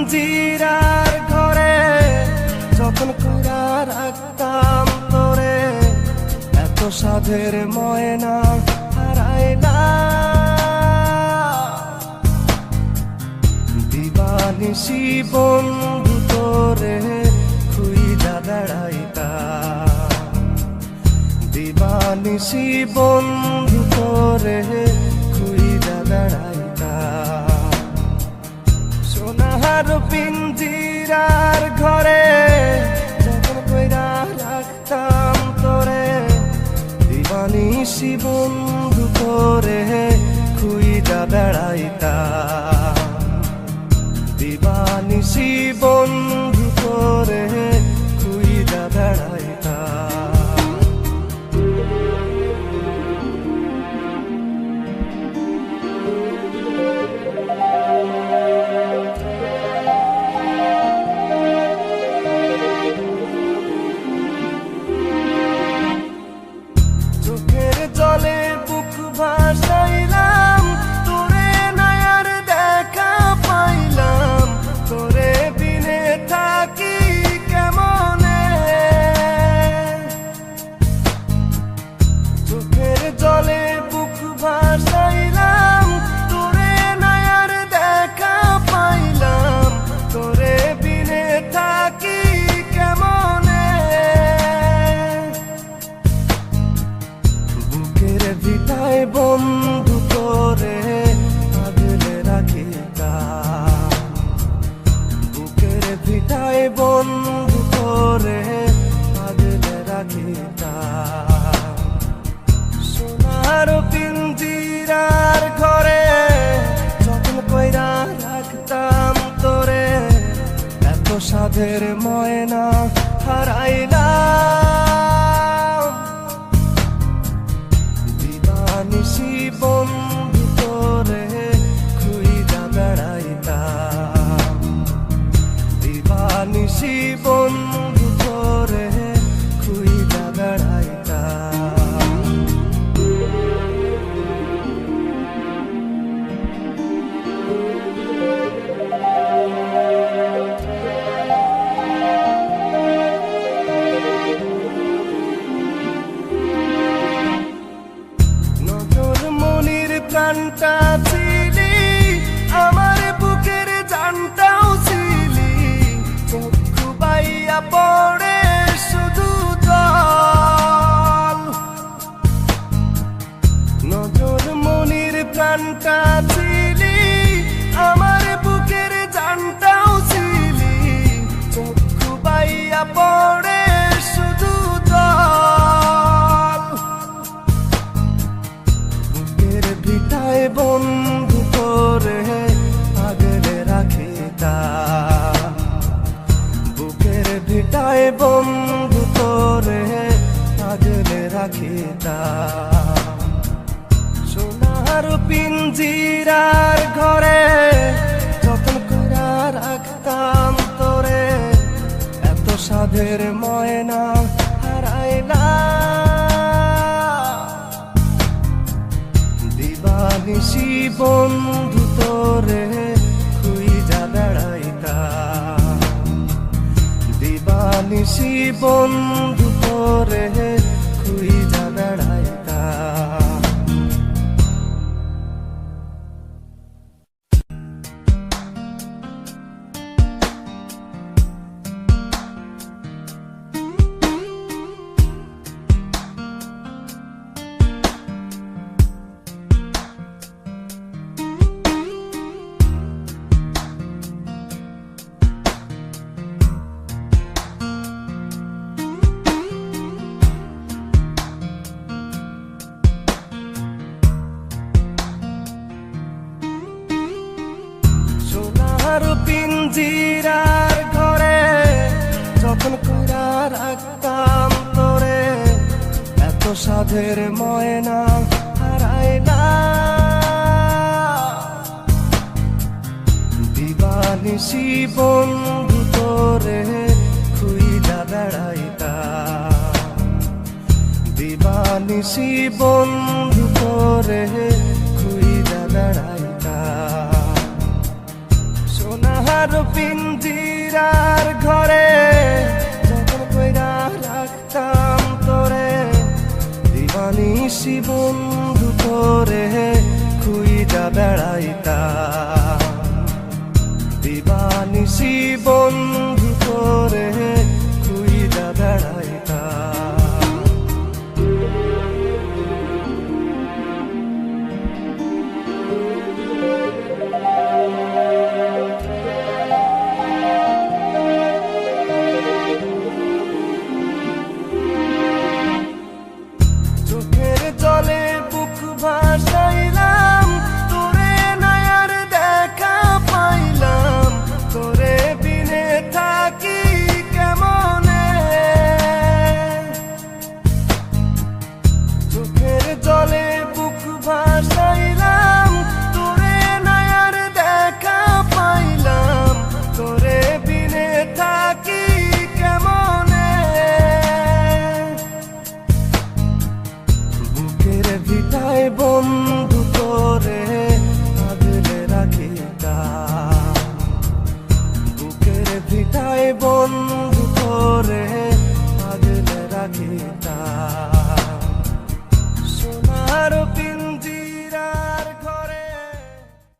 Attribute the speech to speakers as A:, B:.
A: পিঞ্জিরার ঘরে যখন কইরা রাখতাম তোরে এত সাধের ময়না হারায় না দিবানিসি বন্ধু তোরে খুইজা বেড়াইতা। দিবানিসি বন্ধু তোরে সোনার পিঞ্জিরার ঘরে যখন কইরা রাখতাম তোরে দিবানি শিবন্ধু তোরে ভিটায় বন্ধু করে আগলে রাখিতা বুকের ভিটায় বন্ধু করে আগলে রাখিতা সোনার পিঞ্জিরার ঘরে যখন কইরা রাখতাম তোরে। এত সাধের ময়না হারাইলাম। বন্ধু করে আগলে রাখিতা বুকের ভিটায় বন্ধু করে আগলে রাখিতা সোনার পিঞ্জিরার ঘরে বন্ধু পিঞ্জিরার ঘরে যখন কইরা রাখতাম তোরে, এত সাধের ময়না হারাইলা দিবানিসি বন্ধু তোরে খুইজা বেড়াইতা। দিবানিসি বন্ধু তোরে বেড়াইতা সোনার পিঞ্জিরার ঘরে যখন কইরা রাখতাম তোরে দিবানি শিবন্ধু তোরে খুইজা বেড়াইতাম। তাই বন্ধু করে আগলে রাখি